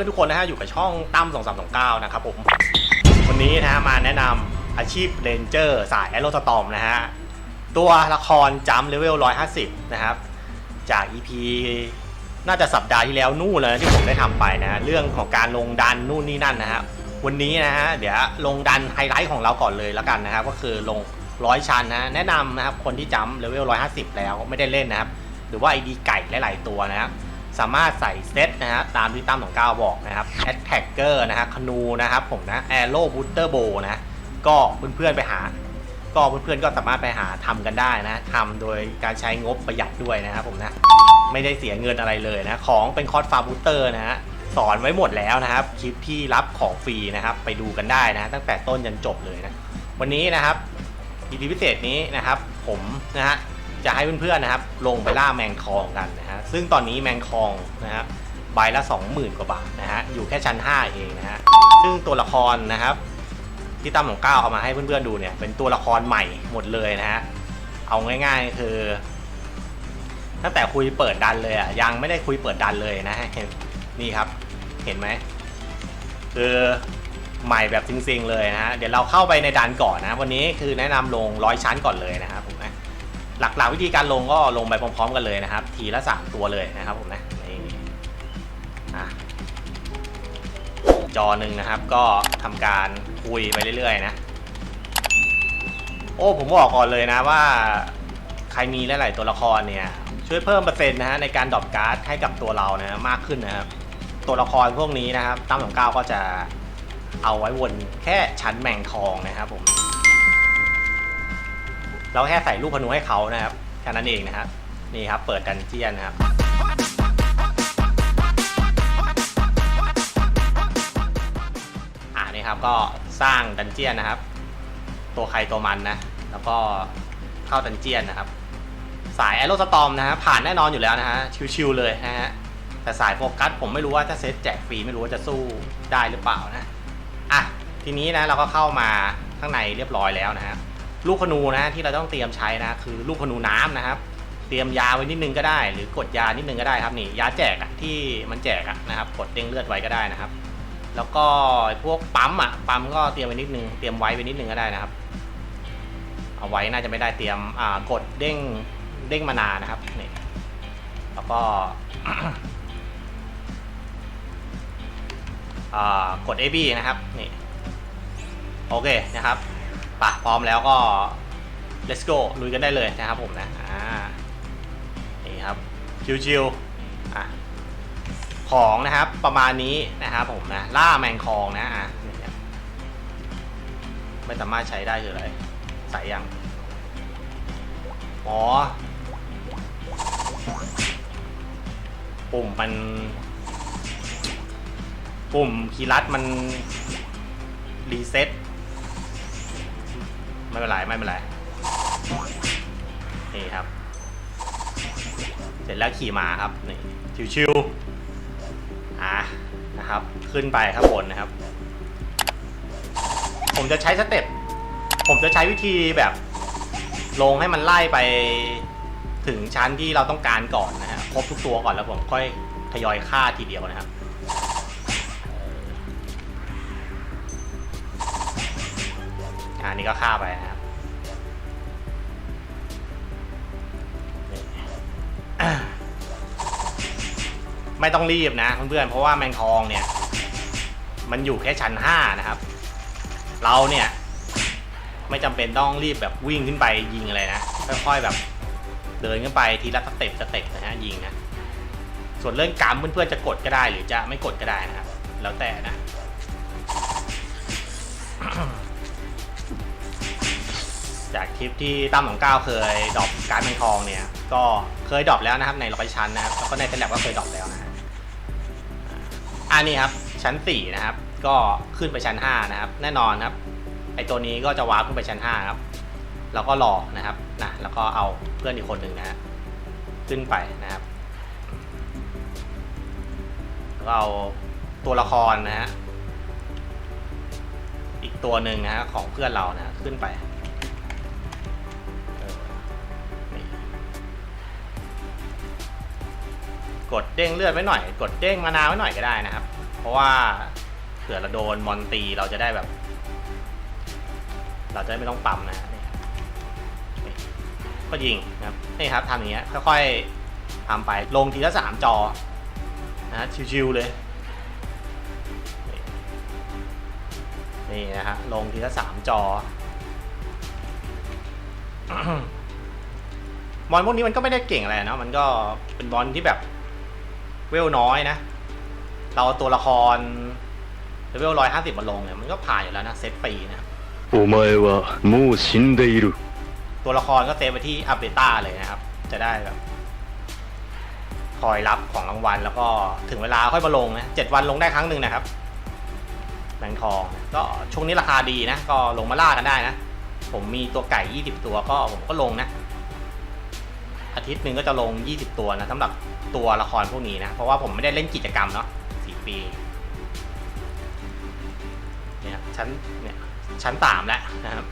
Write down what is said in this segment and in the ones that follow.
สวัสดีเพื่อนทุกคนนะฮะอยู่กับช่องตั้มสองสามสองเก้านะครับผมวันนี้นะฮะมาแนะนำอาชีพเรนเจอร์สายแอโรสตอมนะฮะตัวละครจัมเลเวล150 นะครับ จาก EP น่าจะสัปดาห์ที่แล้วนู่นเลยนะที่ผมได้ทำไปนะ เรื่องของการลงดันนู่นนี่นั่นนะฮะวันนี้นะฮะเดี๋ยวลงดันไฮไลท์ของเราก่อนเลยแล้วกันนะครับ ก็คือลงร้อยชั้นนะแนะนำนะครับคนที่จัมเลเวล150 แล้วไม่ได้เล่นนะครับ หรือว่าไอดีไก่หลาย ๆ ตัวนะครับ สามารถใส่เซตนะฮะตามที่ตั้มของก้าวบอกนะครับแอตแทกเกอร์นะฮะคนูนะครับผมนะแอโร่บูเตอร์โบนะก็เพื่อนๆไปหา ก็เพื่อนๆก็สามารถไปหาทำกันได้นะทำโดยการใช้งบประหยัดด้วยนะครับผมนะไม่ได้เสียเงินอะไรเลยนะของเป็นคอร์สฟาบูเตอร์นะฮะสอนไว้หมดแล้วนะครับคลิปที่รับของฟรีนะครับ ไปดูกันได้นะตั้งแต่ต้นยันจบเลยนะวันนี้นะครับ EP พิเศษนี้นะครับ ผมนะฮะ จะให้เพื่อนๆนะครับ ลงไปล่าแมงทองกันนะฮะซึ่งตอนนี้แมงทองนะครับใบละ 20,000 กว่าบาทนะฮะอยู่แค่ชั้น 5 เองนะฮะซึ่งตัวละครนะครับ ที่ตั้มของก้าวเอามาให้เพื่อนๆดูเนี่ย เป็นตัวละครใหม่หมดเลยนะฮะเอาง่ายๆคือ ตั้งแต่คุยเปิดดันเลยอะยังไม่ได้คุยเปิดดันเลยนะฮะนี่ครับเห็นไหมคือใหม่แบบจริงๆเลยนะฮะเดี๋ยวเราเข้าไปในดันก่อนนะ วันนี้คือแนะนำลงร้อยชั้นก่อนเลยนะครับ หลักๆวิธีการลงก็ลงไปพร้อมๆกันเลยนะครับ ทีละสามตัวเลยนะครับผมนะนี่อะจอหนึ่งนะครับ ก็ทำการคุยไปเรื่อยๆนะโอ้ผมบอกก่อนเลยนะว่าใครมีหลายๆตัวละครเนี่ย ช่วยเพิ่มเปอร์เซ็นต์นะฮะในการดรอปการ์ดให้กับตัวเรานะมากขึ้นนะครับ ตัวละครพวกนี้นะครับตั้มของเก้าก็จะเอาไว้วนแค่ชั้นแมงทองนะครับผม เราแค่ใส่ลูกพนูให้เขานะครับแค่นั้นเองนะครับนี่ครับ เปิดดันเจียนนะครับอ่านี่ครับก็สร้างดันเจียนนะครับ ตัวใครตัวมันนะ แล้วก็เข้าดันเจียนนะครับ สายแอโรสตอมนะฮะผ่านแน่นอนอยู่แล้วนะฮะชิวๆเลยนะฮะแต่สายโฟกัสผมไม่รู้ว่าถ้าเซตแจกฟรีไม่รู้ว่าจะสู้ได้หรือเปล่านะอะทีนี้นะเราก็เข้ามาข้างในเรียบร้อยแล้วนะฮะ ลูกขนูนะที่เราต้องเตรียมใช้นะคือลูกขนูน้ำนะครับ เตรียมยาไว้นิดนึงก็ได้ หรือกดยานิดนึงก็ได้ครับนี่ยาแจกอะที่มันแจกอะนะครับ กดเด้งเลือดไว้ก็ได้นะครับ แล้วก็พวกปั๊มอะปั๊มก็เตรียมไว้นิดนึงเตรียมไว้ไว้นิดนึงก็ได้นะครับ เอาไว้น่าจะไม่ได้เตรียมอ่ากดเด้งเด้งมานานะครับนี่แล้วก็กด AB นะครับนี่โอเคนะครับ ปะพร้อมแล้วก็ let's go ลุยกันได้เลยนะครับผมนะอ่านี่ครับชิวๆอะของนะครับประมาณนี้นะครับผมนะล่าแมงคองนะอะไม่สามารถใช้ได้คืออะไรใส่ยังอ๋อปุ่มมันปุ่มคีย์ลัดมันรีเซ็ต ไม่เป็นไรไม่เป็นไรนี่ครับ เสร็จแล้วขี่มาครับนี่ชิวๆอะนะครับ ขึ้นไปข้างบนนะครับ ผมจะใช้สเต็ปผมจะใช้วิธีแบบ ลงให้มันไล่ไปถึงชั้นที่เราต้องการก่อนนะฮะครบทุกตัวก่อนแล้วผมค่อยทยอยฆ่าทีเดียวนะครับ อันนี้ก็ฆ่าไปนะครับไม่ต้องรีบนะเพื่อนๆเพราะว่าแมงทองเนี่ย มันอยู่แค่ชั้น5นะครับ เราเนี่ย ไม่จำเป็นต้องรีบแบบวิ่งขึ้นไปยิงอะไรนะค่อยๆแบบ เดินขึ้นไปทีละสเต็ปสเต็ปนะฮะยิงนะส่วนเรื่องกรรมเพื่อนๆจะกดก็ได้หรือจะไม่กดก็ได้นะครับ แล้วแต่นะ จากคลิปที่ตั้มของก้าวเคยดรอปการ์ดแมงทองเนี่ย ก็เคยดรอปแล้วนะครับในร้อยชั้นนะครับแล้วก็ในเทเลบก็เคยดรอปแล้วนะฮะอันนี้ครับชั้น 4 นะครับ ก็ขึ้นไปชั้น 5 นะครับ แน่นอนครับไอตัวนี้ก็จะวาร์ปขึ้นไปชั้น 5 ครับแล้วก็รอนะครับนะแล้วก็เอาเพื่อนอีกคนหนึ่งนะฮะขึ้นไปนะครับแล้วเอาตัวละครนะฮะอีกตัวหนึ่งนะฮะของเพื่อนเรานะฮะขึ้นไป กดเด้งเลือดไว้หน่อย กดเด้งมานาวไว้หน่อยก็ได้นะครับ เพราะว่าเผื่อเราโดนมอนตีเราจะได้แบบ เราจะได้ไม่ต้องปั๊มนะนี่ก็ยิงนะครับนี่ครับทำอย่างเงี้ยค่อยๆทำไปลงทีละสามจอนะชิวๆเลยนี่นะฮะลงทีละสามจอบอลพวกนี้มันก็ไม่ได้เก่งอะไรนะมันก็เป็นบอลที่แบบ เวลน้อยนะ เราตัวละครเวลร้อยห้าสิบมาลงเนี่ยมันก็ผ่านอยู่แล้วนะเซตฟรีนะโอไมวะมูชินเดรุตัวละครก็เซฟไปที่อัปเดต้าเลยนะครับ จะได้แบบคอยรับของรางวัลแล้วก็ถึงเวลาค่อยมาลงนะเจ็ดวันลงได้ครั้งหนึ่งนะครับแบงทองก็ช่วงนี้ราคาดีนะ ก็ลงมาล่ากันได้นะ ผมมีตัวไก่ยี่สิบตัวก็ผมก็ลงนะ อาทิตย์หนึ่งก็จะลงยี่สิบตัวนะสำหรับตัวละครพวกนี้นะ เพราะว่าผมไม่ได้เล่นกิจกรรมเนาะสี่ปีเนี่ยชั้นเนี่ยชั้นสามแล้วนะครับ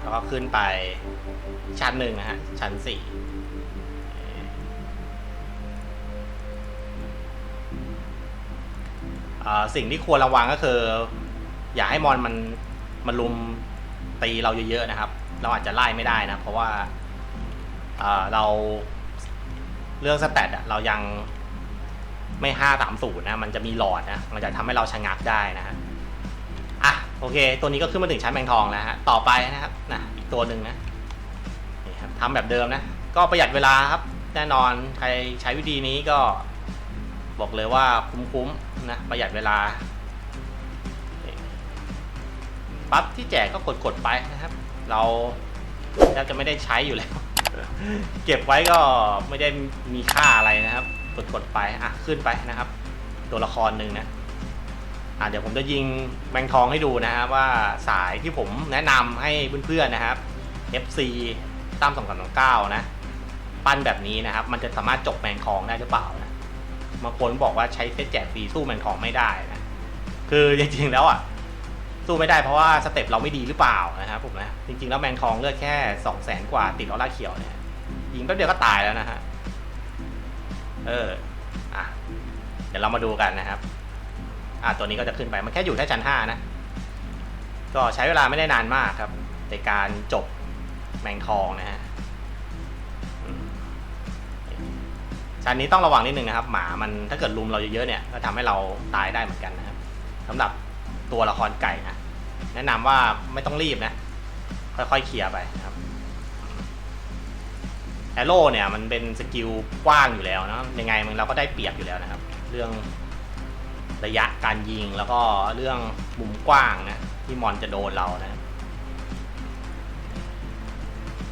แล้วก็ขึ้นไปชั้นหนึ่งนะฮะชั้นสี่อ่อสิ่งที่ควรระวังก็คือ อย่าให้มอนมันมันลุมตีเราเยอะๆนะครับ เราอาจจะไล่ไม่ได้นะ เพราะว่าเเราเรื่องสแตทเรายังไม่ห้าสามศูนย์นะ มันจะมีหลอดนะ มันจะทำให้เราชะงักได้นะฮะอะโอเค ตัวนี้ก็ขึ้นมาถึงชั้นแมงทองแล้วฮะ ต่อไปนะครับนะอีกตัวหนึ่งนะนี่ครับทำแบบเดิมนะ ก็ประหยัดเวลาครับ แน่นอนใครใช้วิธีนี้ก็บอกเลยว่าคุ้มๆนะประหยัดเวลาปั๊บที่แจกก็กดๆไปนะครับ เราแทบจะไม่ได้ใช้อยู่แล้ว เก็บไว้ก็ไม่ได้มีค่าอะไรนะครับ กดๆไปอะขึ้นไปนะครับ ตัวละครหนึ่งนะอะเดี๋ยวผมจะยิงแมงทองให้ดูนะฮะว่าสายที่ผมแนะนำให้เพื่อนๆนะครับ FC ตาม2329นะ ปั้นแบบนี้นะครับ มันจะสามารถจบแมงทองได้หรือเปล่านะบางคนบอกว่าใช้เซตแจกฟรีสู้แมงทองไม่ได้นะ คือจริงๆแล้วอะ สู้ไม่ได้เพราะว่าสเต็ปเราไม่ดีหรือเปล่านะครับผมนะจริงๆแล้วแมงทองเลือดแค่2 0 0แสนกว่าติดออร่าเขียวเนี่ยยิงแป๊บเดียวก็ตายแล้วนะฮะเอออะเดี๋ยวเรามาดูกันนะครับอ่าตัวนี้ก็จะขึ้นไปมันแค่อยู่แค่ชั้นห้านะก็ใช้เวลาไม่ได้นานมากครับ ในการจบแมงทองนะฮะชั้นนี้ต้องระวังนิดนึงนะครับ หมามันถ้าเกิดลุมเราเยอะๆเนี่ยก็ทำให้เราตายได้เหมือนกันนะครับสำหรับ ตัวละครไก่นะแนะนำว่าไม่ต้องรีบนะ ค่อยๆเคลียร์ไปครับแอโร่เนี่ยมันเป็นสกิลกว้างอยู่แล้วนะยังไงมันเราก็ได้เปรียบอยู่แล้วนะครับ เรื่องระยะการยิงแล้วก็เรื่องมุมกว้างนะที่มอนจะโดนเรานะ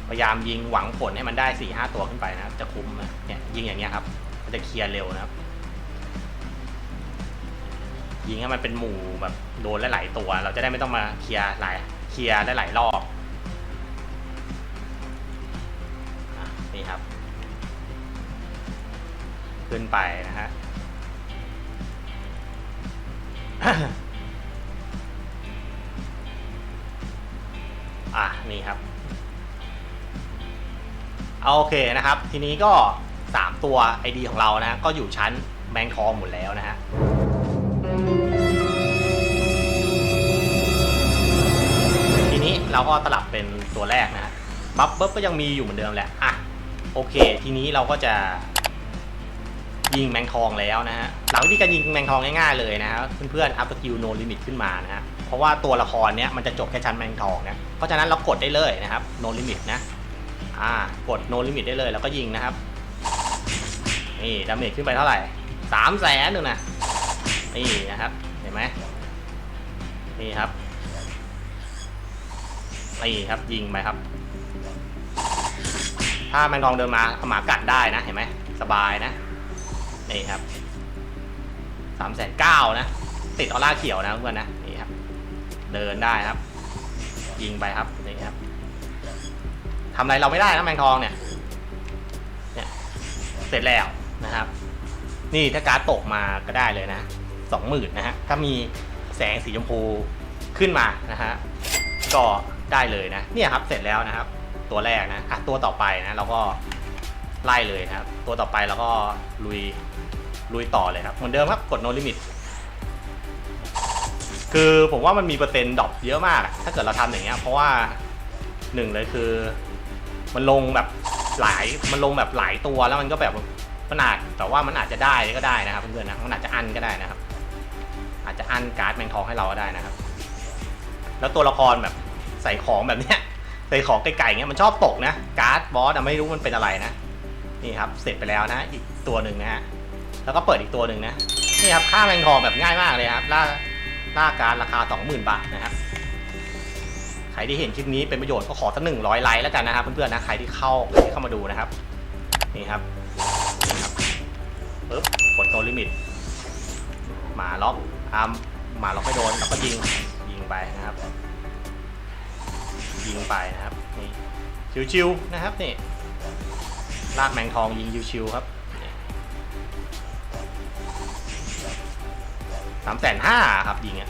พยายามยิงหวังผลให้มันได้สี่ห้าตัวขึ้นไปนะจะคุ้มนะเนี่ยยิงอย่างเงี้ยครับ มันจะเคลียร์เร็วนะครับ ยิงให้มันเป็นหมู่แบบโดนหลายๆตัว เราจะได้ไม่ต้องมาเคลียร์หลายเคลียร์หลายๆรอบอนี่ครับ ขึ้นไปนะฮะอะนี่ครับเอาโอเคนะครับ ทีนี้ก็ 3 ตัว ID ของเรานะ ก็อยู่ชั้นแบงค์ทองหมดแล้วนะฮะ เราก็ตลับเป็นตัวแรกนะบัฟเบิบก็ยังมีอยู่เหมือนเดิมแหละอะโอเค ทีนี้เราก็จะ ยิงแมงทองแล้วนะฮะหลังวิธีการยิงแมงทองง่ายๆเลยนะฮะเพื่อนๆอัพสกิลโนลิมิตขึ้นมานะฮะเพราะว่าตัวละครเนี้ยมันจะจบแค่ชั้นแมงทองนะเพราะฉะนั้นเรากดได้เลยนะครับโนลิมิตนะอ่ากดโนลิมิตได้เลยแล้วก็ยิงนะครับนี่ดาเมจขึ้นไปเท่าไหร่สามแสนหนึ่งนะนี่นะครับเห็นไหมนี่ครับ นี่ครับยิงไปครับ ถ้าแมงทองเดินมาเอาหมากัดได้นะเห็นไหมสบายนะนี่ครับสามแสนเก้านะ ติดออร่าเขียวนะเพื่อนนะนี่ครับ เดินได้ครับ ยิงไปครับนี่ครับทำอะไรเราไม่ได้นะแมงทองเนี่ยเนี่ยเสร็จแล้วนะครับ นี่ถ้าการ์ดตกมาก็ได้เลยนะสองหมื่นนะฮะถ้ามีแสงสีชมพูขึ้นมานะฮะก็ ได้เลยนะเนี่ยครับเสร็จแล้วนะครับ ตัวแรกนะอะตัวต่อไปนะเราก็ไล่เลยนะครับ ตัวต่อไปเราก็ลุยลุยต่อเลยครับเหมือนเดิมครับกด no limit คือผมว่ามันมีเปอร์เซ็นต์ดรอปเยอะมาก ถ้าเกิดเราทำอย่างเงี้ยเพราะว่าหนึ่งเลยคือ มันลงแบบหลายมันลงแบบหลายตัวแล้วมันก็แบบมันอาจแต่ว่ามันอาจจะได้ก็ได้นะครับเพื่อนๆนะมันอาจจะอันก็ได้นะครับ อาจจะอันการ์ดแมงทองให้เราก็ได้นะครับ แล้วตัวละครแบบ ส่ของแบบเนี้ยใส่ของไกลๆเงี้ยมันชอบตกนะการ์ดบอสอะไม่รู้มันเป็นอะไรนะนี่ครับเสร็จไปแล้วนะอีกตัวหนึ่งนะฮะแล้วก็เปิดอีกตัวหนึ่งนะนี่ครับค่าแมงทองแบบง่ายมากเลยครับล่าล่าการราคา 20,000 บาทนะครับใครที่เห็นคลิปนี้เป็นประโยชน์ก็ขอสักหนึ่งร้อยไลค์แล้วกันนะครับเพื่อนๆนะใครที่เข้าใครที่เข้ามาดูนะครับนี่ครับนี่ครับปึ๊บกดโนลิมิตหมาล็อกอาร์มหมาล็อกไม่โดนแล้วก็ยิงยิงไปนะครับ ยิงไปนะครับนี่ชิวๆนะครับนี่ลากแมงทองยิงชิวๆครับสามแสนห้าครับยิงอะ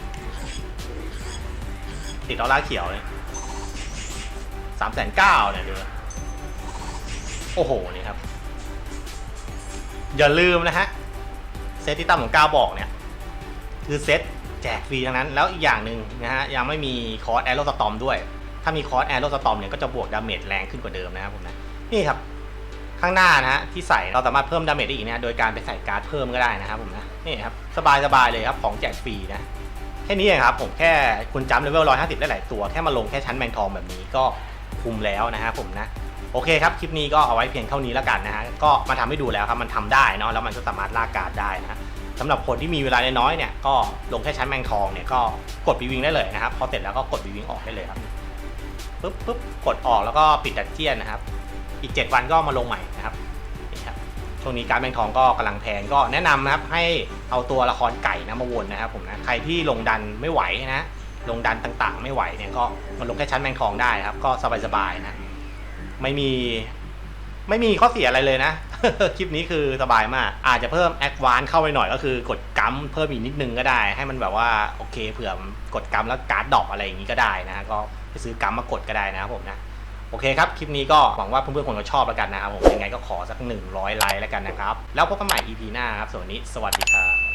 ติดออร่าเขียวเนี่ยสามแสนเก้าเนี่ยดูโอ้โหนี่ครับ อย่าลืมนะฮะเซตที่ตั้มของก้าบอกเนี่ย คือเซตแจกฟรีทั้งนั้น แล้วอีกอย่างหนึ่งนะฮะยังไม่มีคอร์สแอโรสตอมด้วย ถ้ามีคอร์สแอโรสตอมเนี่ยก็จะบวกดาเมจแรงขึ้นกว่าเดิมนะครับผมนะนี่ครับข้างหน้านะฮะที่ใส่เราสามารถเพิ่มดาเมจได้อีกนะโดยการไปใส่การ์ดเพิ่มก็ได้นะครับผมนะนี่ครับสบายสบายเลยครับของแจกฟรีนะแค่นี้เองครับผมแค่คุณจำเลเวล150ได้หลายตัวแค่มาลงแค่ชั้นแมงทองแบบนี้ก็คุ้มแล้วนะครับผมนะโอเคครับคลิปนี้ก็เอาไว้เพียงเท่านี้แล้วกันนะฮะก็มาทำให้ดูแล้วครับมันทำได้เนาะแล้วมันก็สามารถลากการ์ดได้นะสำหรับคนที่มีเวลาน้อยเนี่ยก็ลงแค่ชั้นแมงทองเนี่ยก็กดบีวิงได้เลยนะครับพอเสร็จแล้วก็กดบีวิงออกได้เลยครับ ปุ๊บปุ๊บกดออกแล้วก็ปิดดันเจียนนะครับ อีก 7 วันก็มาลงใหม่นะครับนี่ครับช่วงนี้การแมงทองก็กำลังแพงก็แนะนำนะครับให้เอาตัวละครไก่นะมาวนนะครับผมนะใครที่ลงดันไม่ไหวนะลงดันต่างๆ ไม่ไหวเนี่ยก็มาลงแค่ชั้นแมงทองได้ครับ ก็สบายๆนะไม่มีไม่มีข้อเสียอะไรเลยนะ คลิปนี้คือสบายมาก อาจจะเพิ่มแอดวานเข้าไปหน่อยก็คือกดกัมเพิ่มอีกนิดนึงก็ได้ ให้มันแบบว่าโอเคเผื่อกดกัมแล้วการ์ดดรอปอะไรอย่างนี้ก็ได้นะก็ ซื้อกัมมากดก็ได้นะครับผมนะโอเคครับ คลิปนี้ก็หวังว่าเพื่อนๆคงจะชอบแล้วกันนะครับผมยังไงก็ขอสัก 100 ไลค์แล้วกันนะครับ แล้วพบกันใหม่ EP หน้าครับส่วนวันนี้สวัสดีครับ